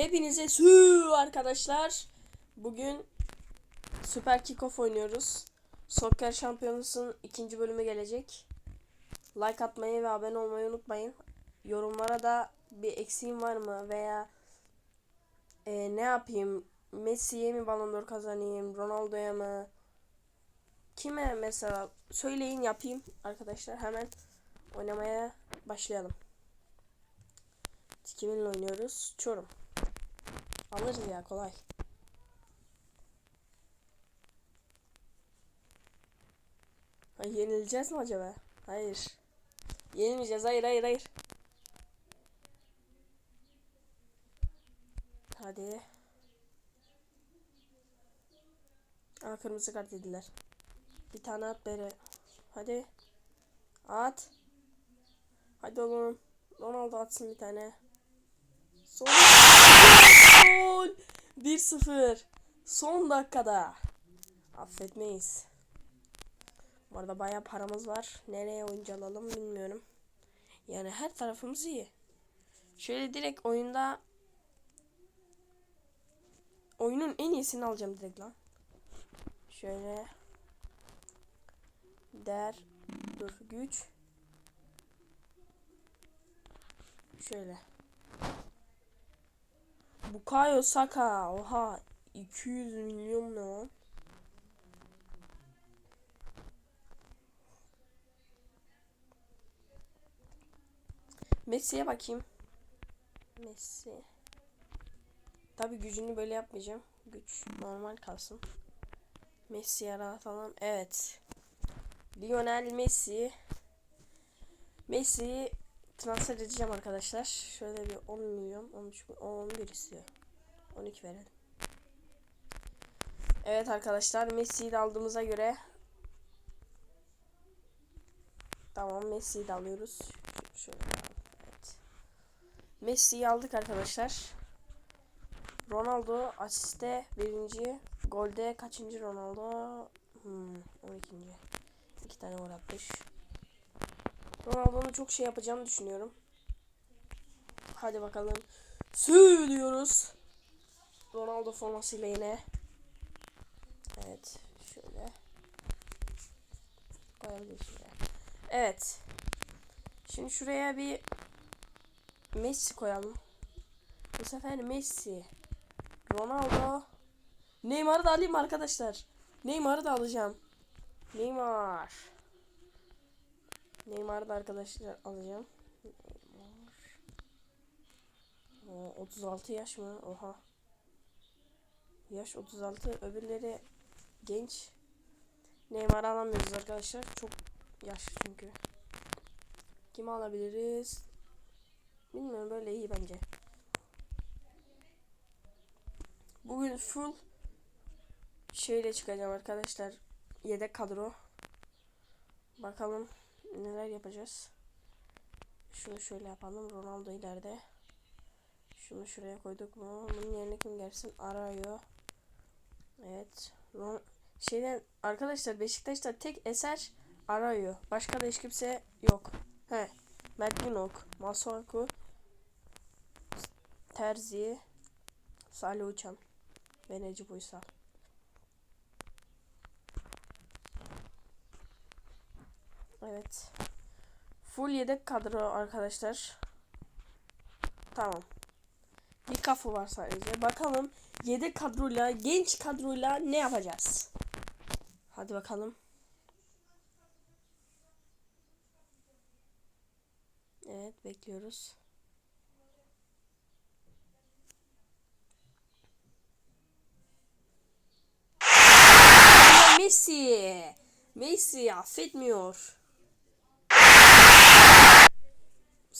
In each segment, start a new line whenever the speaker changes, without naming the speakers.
Hepinize sü arkadaşlar. Bugün Süper Kickoff oynuyoruz. Soccer Şampiyonası'nın ikinci bölümü gelecek. Like atmayı ve abone olmayı unutmayın. Yorumlara da bir eksiğim var mı veya e, ne yapayım? Messi'ye mi Ballon d'Or kazanayım? Ronaldo'ya mı? Kime mesela söyleyin yapayım arkadaşlar. Hemen oynamaya başlayalım. Kiminle oynuyoruz? Çorum. Alırız ya kolay. Ha, yenileceğiz mi acaba? Hayır. Yenilmeyeceğiz. Hayır hayır hayır. Hadi. Aa kırmızı kart dediler. Bir tane at beri. Hadi. At. Hadi oğlum. Ronaldo atsın bir tane. Son gol. 1-0. Son dakikada. Affetmeyiz. Bu arada bayağı paramız var. Nereye oyuncu alalım bilmiyorum. Yani her tarafımız iyi. Şöyle direkt oyunda oyunun en iyisini alacağım direkt lan. Şöyle der dur güç şöyle Bukayo Saka oha 200 milyon ne lan? Messi'ye bakayım. Messi. Tabi gücünü böyle yapmayacağım. Güç normal kalsın. Messi'ye rahatalım evet. Lionel Messi. Messi'yi transfer edeceğim arkadaşlar. Şöyle bir 10 milyon, 13 milyon, 11 istiyor. 12 verelim. Evet arkadaşlar Messi'yi de aldığımıza göre Tamam Messi'yi de alıyoruz. Şöyle evet. Messi'yi aldık arkadaşlar. Ronaldo asiste birinci, golde kaçıncı Ronaldo? Hmm, 12. İki tane gol atmış. Ronaldo'nun çok şey yapacağını düşünüyorum. Hadi bakalım. Söylüyoruz. Ronaldo formasıyla yine. Evet. Şöyle. Koyabiliriz şuraya. Evet. Şimdi şuraya bir Messi koyalım. Bu sefer Messi. Ronaldo. Neymar'ı da alayım arkadaşlar. Neymar'ı da alacağım. Neymar. Neymar'ı da arkadaşlar alacağım. Neymar. O, 36 yaş mı? Oha. Yaş 36. Öbürleri genç. Neymar alamıyoruz arkadaşlar. Çok yaş çünkü. Kimi alabiliriz? Bilmiyorum böyle iyi bence. Bugün full şeyle çıkacağım arkadaşlar. Yedek kadro. Bakalım neler yapacağız. Şunu şöyle yapalım. Ronaldo ileride. Şunu şuraya koyduk mu? Bunun yerine kim gelsin? Arıyor. Evet. Ron Şeyden arkadaşlar Beşiktaş'ta tek eser arıyor. Başka da hiç kimse yok. He. Mert Günok, Masuaku, Terzi, Salih Uçan ve Necip Uysal. Evet. Full yedek kadro arkadaşlar. Tamam. Bir kafu var sadece. Bakalım yedek kadroyla, genç kadroyla ne yapacağız? Hadi bakalım. Evet bekliyoruz. Messi. Messi affetmiyor.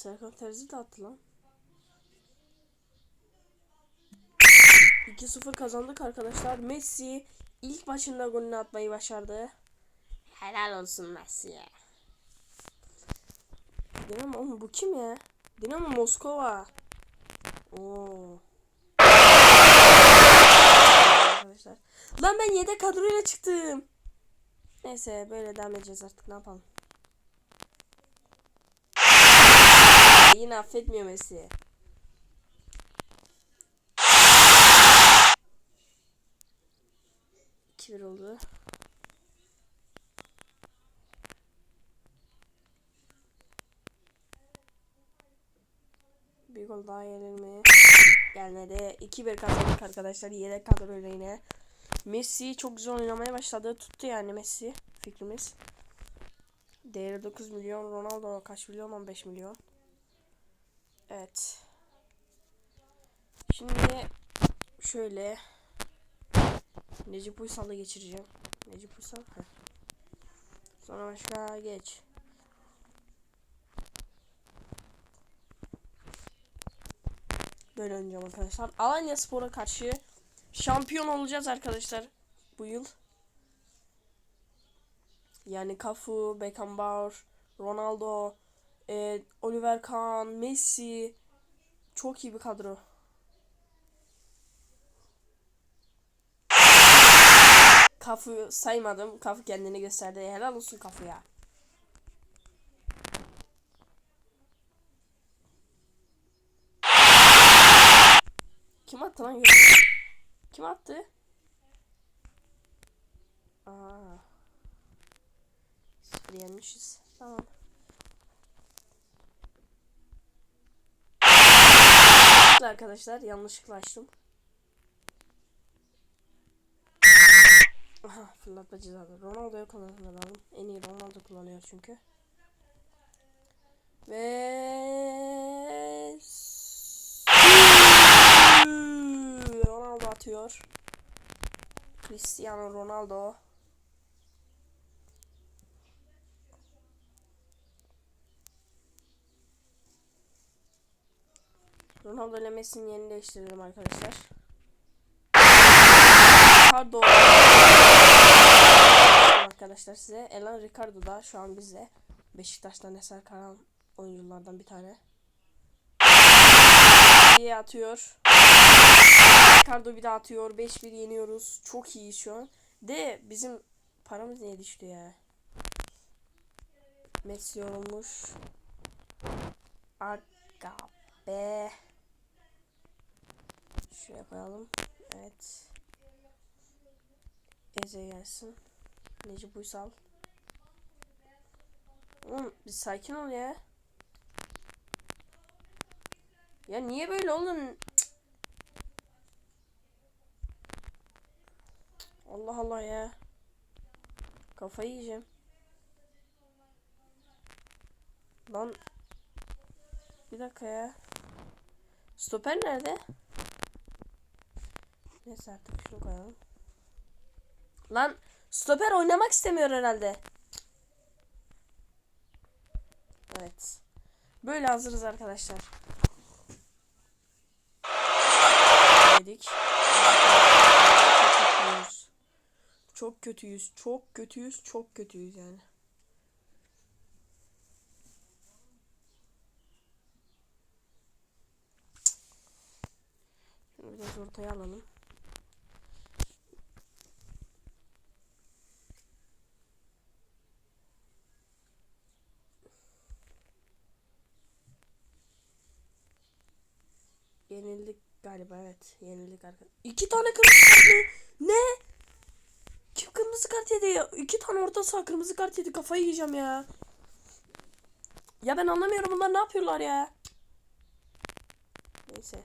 Serkan Terzi de attı lan. 2-0 kazandık arkadaşlar. Messi ilk maçında golünü atmayı başardı. Helal olsun Messi'ye. Dinamo oğlum bu kim ya? Dinamo Moskova. Oo. Arkadaşlar. Lan ben yedek kadroyla çıktım. Neyse böyle devam edeceğiz artık ne yapalım. Yine affetmiyor Messi. bir oldu. Bir gol daha yenir mi? Gelmedi. 2-1 kazandık arkadaşlar. Yedek kadroyla yine. Messi çok güzel oynamaya başladı. Tuttu yani Messi fikrimiz. Değeri 9 milyon. Ronaldo kaç milyon? 15 milyon. Evet. Şimdi şöyle Necip Uysal'ı geçireceğim. Necip Uysal. Heh. Sonra başka geç. Böyle oynayacağım arkadaşlar. Alanya Spor'a karşı şampiyon olacağız arkadaşlar bu yıl. Yani Cafu, Beckenbauer, Ronaldo, e, Oliver Kahn, Messi çok iyi bir kadro. Kafu saymadım. Kafu kendini gösterdi. Helal olsun Kafu ya. Kim attı lan? Kim attı? Aa. Sıfır yenmişiz. Tamam. Arkadaşlar yanlışlıkla açtım. Aha fırlatma cezalı. Ronaldo'ya kullanmam lazım. En iyi Ronaldo kullanıyor çünkü. Ve Ronaldo atıyor. Cristiano Ronaldo. Ronaldo ile Messi'nin yerini değiştirelim arkadaşlar. Ricardo arkadaşlar size Elan Ricardo da şu an bizde Beşiktaş'tan eser kalan oyunculardan bir tane. İyi atıyor. Ricardo bir daha atıyor. 5-1 yeniyoruz. Çok iyi şu an. De bizim paramız niye düştü ya? Messi yorulmuş. Aga be. Şuraya koyalım. Evet. Eze gelsin. Necip Uysal. Oğlum bir sakin ol ya. Ya niye böyle oğlum? Allah Allah ya. Kafayı yiyeceğim. Lan. Bir dakika ya. Stoper nerede? Neyse artık şunu koyalım. Lan stoper oynamak istemiyor herhalde. Evet. Böyle hazırız arkadaşlar. Dedik. Çok kötüyüz. Çok kötüyüz. Çok kötüyüz yani. Biraz ortaya alalım. Yenildik galiba evet. Yenildik arkadaşlar. İki tane kırmızı kart mı? Ne? Kim kırmızı kart yedi ya? İki tane orta saha kırmızı kart yedi. Kafayı yiyeceğim ya. Ya ben anlamıyorum bunlar ne yapıyorlar ya? Neyse.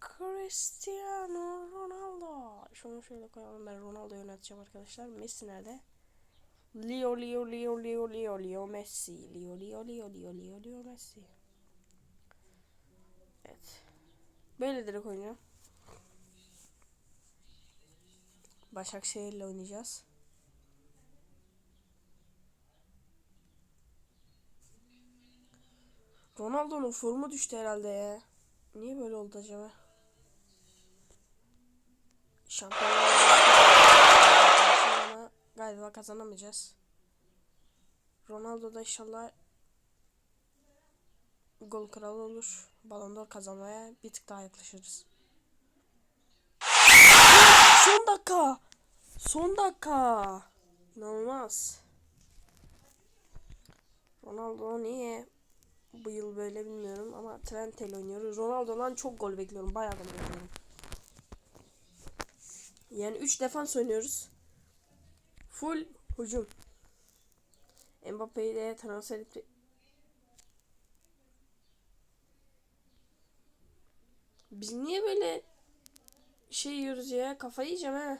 Cristiano Ronaldo. Şunu şöyle koyalım ben Ronaldo'yu yöneteceğim arkadaşlar. Messi nerede? Leo Leo Leo Leo Leo Leo Messi. Leo Leo Leo Leo Leo Leo Messi. Evet. Böyle direkt oynayacağım. Başakşehir'le oynayacağız. Ronaldo'nun formu düştü herhalde ya. Niye böyle oldu acaba? Şampiyonlar galiba kazanamayacağız. Ronaldo da inşallah gol kralı olur. Ballon d'Or kazanmaya bir tık daha yaklaşırız. Son dakika. Son dakika. İnanılmaz. Ronaldo niye bu yıl böyle bilmiyorum ama Trent ile oynuyoruz. Ronaldo'dan çok gol bekliyorum. Bayağı gol bekliyorum. Yani 3 defans oynuyoruz. Full hücum. Mbappe'yi de transfer etti. Biz niye böyle şey yiyoruz ya? Kafayı yiyeceğim ha.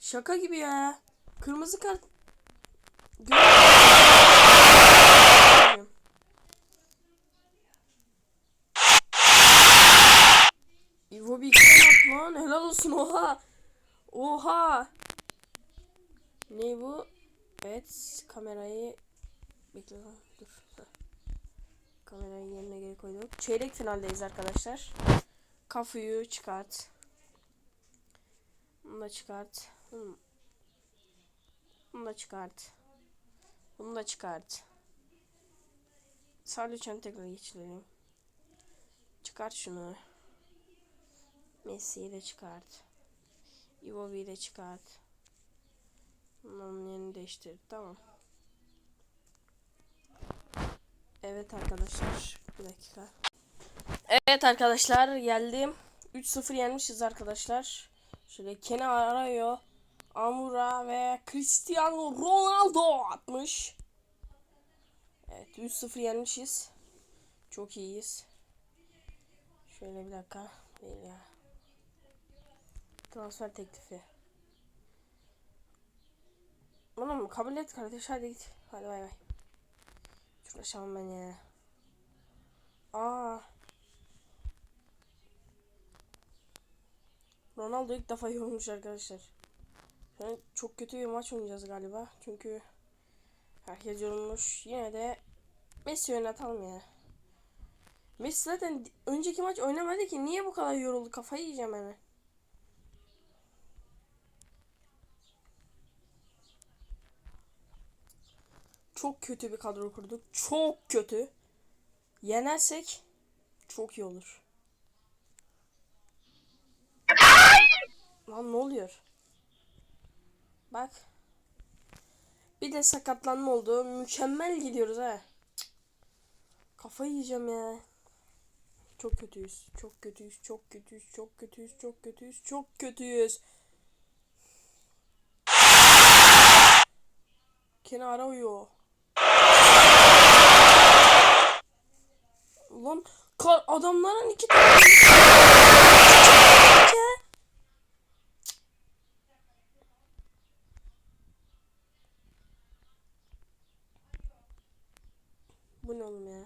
Şaka gibi ya. Kırmızı kart. Bir iki lan. Helal olsun oha. Oha. Ne bu? Evet kamerayı bekle dur. Kamerayı yerine geri koyduk. Çeyrek finaldeyiz arkadaşlar. Kafuyu çıkart. Bunu da çıkart. Bunu bunu da çıkart. Bunu da çıkart. Sağ lütfen tekrar geçirelim. Çıkart şunu. Messi'yi de çıkart. Iwobi'yi de çıkart. Bunların yerini değiştir. Tamam. Evet arkadaşlar. Bir dakika. Evet arkadaşlar geldim. 3-0 yenmişiz arkadaşlar. Şöyle Kenny arıyor. Amura ve Cristiano Ronaldo atmış. Evet 3-0 yenmişiz. Çok iyiyiz. Şöyle bir dakika. Değil ya. Transfer teklifi. Oğlum kabul et kardeş hadi git. Hadi bay bay. Uğraşamam ben ya. Aa. Ronaldo ilk defa iyi olmuş arkadaşlar. Yani çok kötü bir maç oynayacağız galiba. Çünkü herkes yorulmuş. Yine de Messi oynatalım ya. Messi zaten önceki maç oynamadı ki. Niye bu kadar yoruldu? Kafayı yiyeceğim hemen. Çok kötü bir kadro kurduk. Çok kötü. Yenersek çok iyi olur. Lan ne oluyor? Bak. Bir de sakatlanma oldu. Mükemmel gidiyoruz ha. Kafayı yiyeceğim ya. Çok kötüyüz. Çok kötüyüz. Çok kötüyüz. Çok kötüyüz. Çok kötüyüz. Çok kötüyüz. Kenara uyuyor. Ulan kar adamların iki tane Bu ne oğlum ya?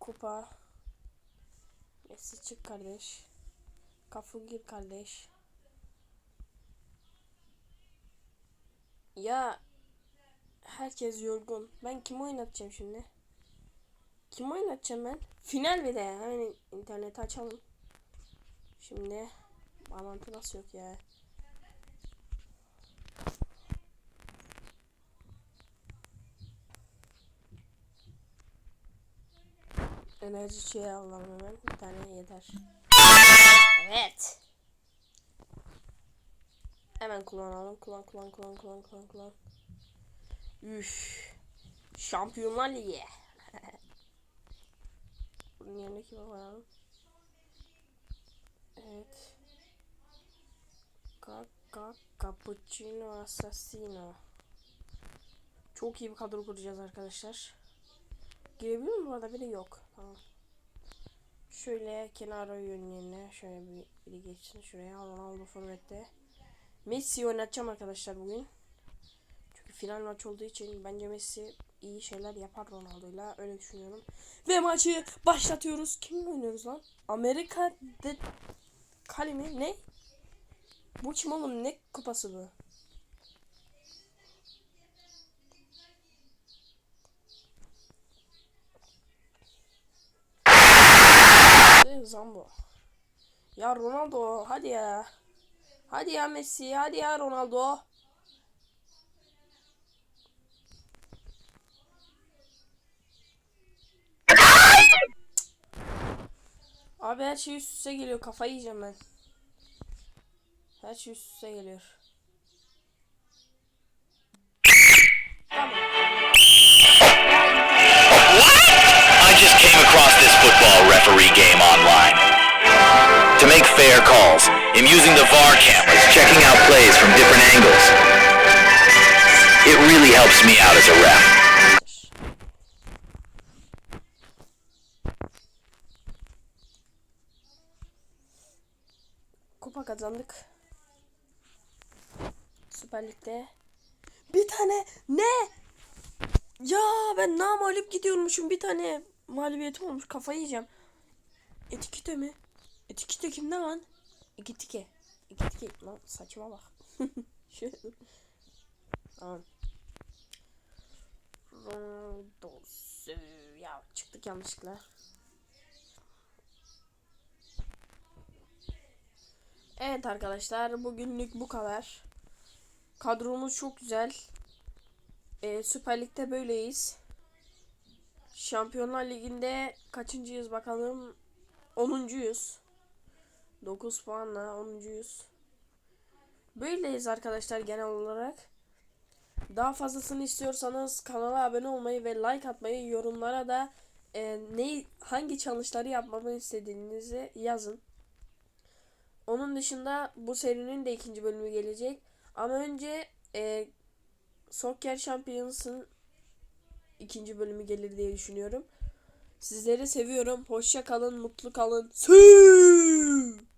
Kupa. Messi çık kardeş. Kafu gir kardeş. Ya herkes yorgun. Ben kimi oynatacağım şimdi? Kim oynatacağım ben? Final bir de. Hemen interneti açalım. Şimdi bağlantı nasıl yok ya? Enerji şey alalım hemen. Bir tane yeter. Evet. Hemen kullanalım. Kullan kullan kullan kullan kullan kullan. Üf. Şampiyonlar Ligi. Bunun yerine kime? Evet. Kaka Cappuccino Assassino. Çok iyi bir kadro kuracağız arkadaşlar. Girebiliyor mu bu arada? Biri yok. Tamam. Şöyle kenara yönlerine şöyle bir biri geçsin şuraya. Ronaldo forvette. Messi oynatacağım arkadaşlar bugün. Çünkü final maç olduğu için bence Messi iyi şeyler yapar Ronaldo'yla öyle düşünüyorum. Ve maçı başlatıyoruz. Kimle oynuyoruz lan? Amerika de Kalemi ne? Bu kim oğlum? Ne kupası bu? Zambo. Ya Ronaldo hadi ya. Hadi ya Messi hadi ya Ronaldo. Abi her şey üst üste geliyor. Kafayı yiyeceğim ben. Her şey üst üste geliyor. I
just came across this football referee game online. To make fair calls, I'm using the VAR cameras, checking out plays from different angles. It really helps me out as a ref.
Kupa kazandık. Süper Lig'de. Bir tane ne? Ya ben namalip gidiyormuşum. Bir tane mağlubiyetim olmuş. Kafayı yiyeceğim. Etikite mi? Etikite kimde lan? Ekitike. Ekitike. Lan saçma bak. Şöyle. Tamam. Rondosu. Ya çıktık yanlışlıkla. Evet arkadaşlar bugünlük bu kadar. Kadromuz çok güzel. Ee, Süper Lig'de böyleyiz. Şampiyonlar Ligi'nde kaçıncıyız bakalım? 10.yüz. 9 puanla 10.yüz. Böyleyiz arkadaşlar genel olarak. Daha fazlasını istiyorsanız kanala abone olmayı ve like atmayı yorumlara da e, ne hangi challenge'ları yapmamı istediğinizi yazın. Onun dışında bu serinin de ikinci bölümü gelecek. Ama önce e, Soccer Champions'ın ikinci bölümü gelir diye düşünüyorum. Sizleri seviyorum. Hoşça kalın, mutlu kalın. Sü!